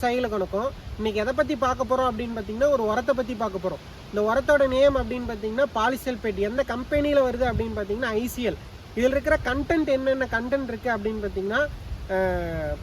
விவசாயிகளுக்கு வணக்கம் இன்னைக்கு எதை பற்றி பார்க்க போகிறோம் அப்படின்னு பார்த்தீங்கன்னா ஒரு உரத்தை பற்றி பார்க்க போகிறோம் இந்த உரத்தோட நேம் அப்படின்னு பார்த்தீங்கன்னா பாலிசல்பேட் எந்த கம்பெனியில் வருது அப்படின்னு பார்த்தீங்கன்னா ஐசிஎல் இதில் இருக்கிற கண்டென்ட் என்னென்ன கண்டென்ட் இருக்குது அப்படின்னு பார்த்தீங்கன்னா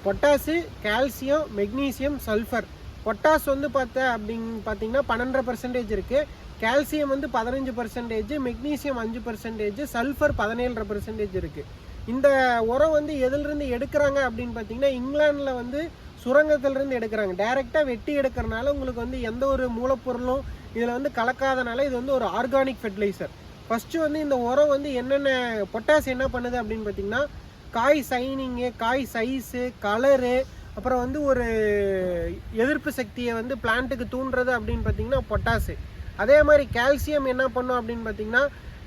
potash calcium magnesium sulphur potash வந்து பார்த்த அப்படின்னு பார்த்தீங்கன்னா பன்னெண்டரை பர்சன்டேஜ் இருக்குது கால்சியம் வந்து பதினஞ்சு பர்சன்டேஜ் மெக்னீசியம் அஞ்சு பர்சன்டேஜ் சல்ஃபர் பதினேழரை பர்சன்டேஜ் இருக்குது இந்த உரம் வந்து எதிலிருந்து எடுக்கிறாங்க அப்படின்னு பார்த்தீங்கன்னா இங்கிலாந்தில் வந்து சுரங்கத்திலிருந்து எடுக்கிறாங்க. டைரெக்டாக வெட்டி எடுக்கிறனால உங்களுக்கு வந்து எந்த ஒரு மூலப்பொருளும் இதில் வந்து கலக்காதனால இது வந்து ஒரு ஆர்கானிக் ஃபெர்டிலைசர் ஃபஸ்ட்டு வந்து இந்த உரம் வந்து என்னென்ன பொட்டாஸ் என்ன பண்ணுது அப்படின்னு பார்த்தீங்கன்னா காய் சைனிங்கு காய் சைஸு கலரு அப்புறம் வந்து ஒரு எதிர்ப்பு சக்தியை வந்து பிளான்ட்டுக்கு தூண்டுறது அப்படின்னு பார்த்தீங்கன்னா பொட்டாசு அதே மாதிரி கால்சியம் என்ன பண்ணும் அப்படின்னு பார்த்தீங்கன்னா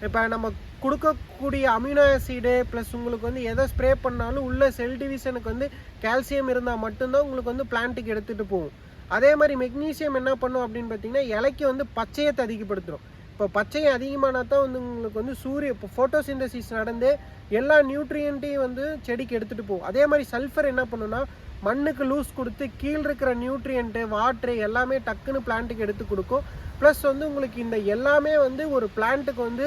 இப்போ நம்ம கொடுக்கக்கூடிய அமினோ ஆசிடு ப்ளஸ் உங்களுக்கு வந்து எதை ஸ்ப்ரே பண்ணாலும் உள்ள செல் டிவிஷனுக்கு வந்து கால்சியம் இருந்தால் மட்டும்தான் உங்களுக்கு வந்து பிளான்ட்டுக்கு எடுத்துகிட்டு போகும். அதே மாதிரி மெக்னீசியம் என்ன பண்ணும் அப்படின்னு பார்த்தீங்கன்னா இலைக்கு வந்து பச்சையத்தை அதிகப்படுத்துகிறோம் இப்போ பச்சையை அதிகமானா தான் வந்து உங்களுக்கு வந்து சூரிய இப்போ ஃபோட்டோசிந்தசிஸ் நடந்து எல்லா நியூட்ரியன்ட்டையும் வந்து செடிக்கு எடுத்துகிட்டு போகும். அதே மாதிரி சல்ஃபர் என்ன பண்ணுன்னா மண்ணுக்கு லூஸ் கொடுத்து கீழ் இருக்கிற நியூட்ரியன்ட்டு வாட்ரு எல்லாமே டக்குன்னு பிளான்ட்டுக்கு எடுத்து கொடுக்கும். ப்ளஸ் வந்து உங்களுக்கு இந்த எல்லாமே வந்து ஒரு பிளான்ட்டுக்கு வந்து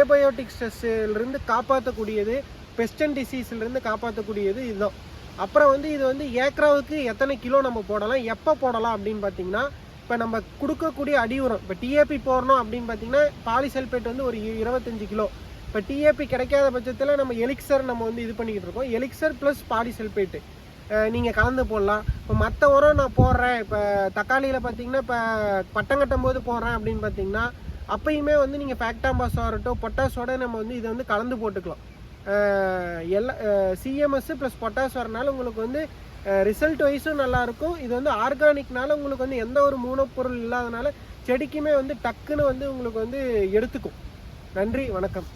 ஏபயோட்டிக் ஸ்ட்ரெஸ்ஸிலிருந்து காப்பாற்றக்கூடியது பெஸ்டன் டிசீஸ்லேருந்து காப்பாற்றக்கூடியது இதுதான். அப்புறம் வந்து இது வந்து ஏக்கராவுக்கு எத்தனை கிலோ நம்ம போடலாம் எப்போ போடலாம் அப்படின்னு பார்த்தீங்கன்னா இப்போ நம்ம கொடுக்கக்கூடிய அடி உரம் இப்போ டிஏபி போடணும் அப்படின்னு பார்த்தீங்கன்னா பாலிசல்பேட் வந்து ஒரு இருபத்தஞ்சு கிலோ. இப்போ டிஏபி கிடைக்காத பட்சத்தில் நம்ம எலிக்சர் நம்ம வந்து இது பண்ணிக்கிட்டு இருக்கோம். எலிக்சர் ப்ளஸ் பாலிசல்பேட்டு நீங்கள் கலந்து போடலாம். இப்போ மற்ற உரம் நான் போடுறேன். இப்போ தக்காளியில் பார்த்தீங்கன்னா இப்போ பட்டம் கட்டும் போது போடுறேன் அப்படின்னு பார்த்தீங்கன்னா அப்பயுமே வந்து நீங்கள் ஃபேக்டாம்பாஸ் ஆகட்டும் பொட்டாஸோட நம்ம வந்து இதை வந்து கலந்து போட்டுக்கலாம். எல்லா சிஎம்எஸ் ப்ளஸ் பொட்டாஸ் வரனால உங்களுக்கு வந்து ரிசல்ட் வைஸும் நல்லாயிருக்கும். இது வந்து ஆர்கானிக்னால உங்களுக்கு வந்து எந்த ஒரு மூலப்பொருள் இல்லாதனால செடிக்குமே வந்து டக்குன்னு வந்து உங்களுக்கு வந்து எடுத்துக்கும். நன்றி வணக்கம்.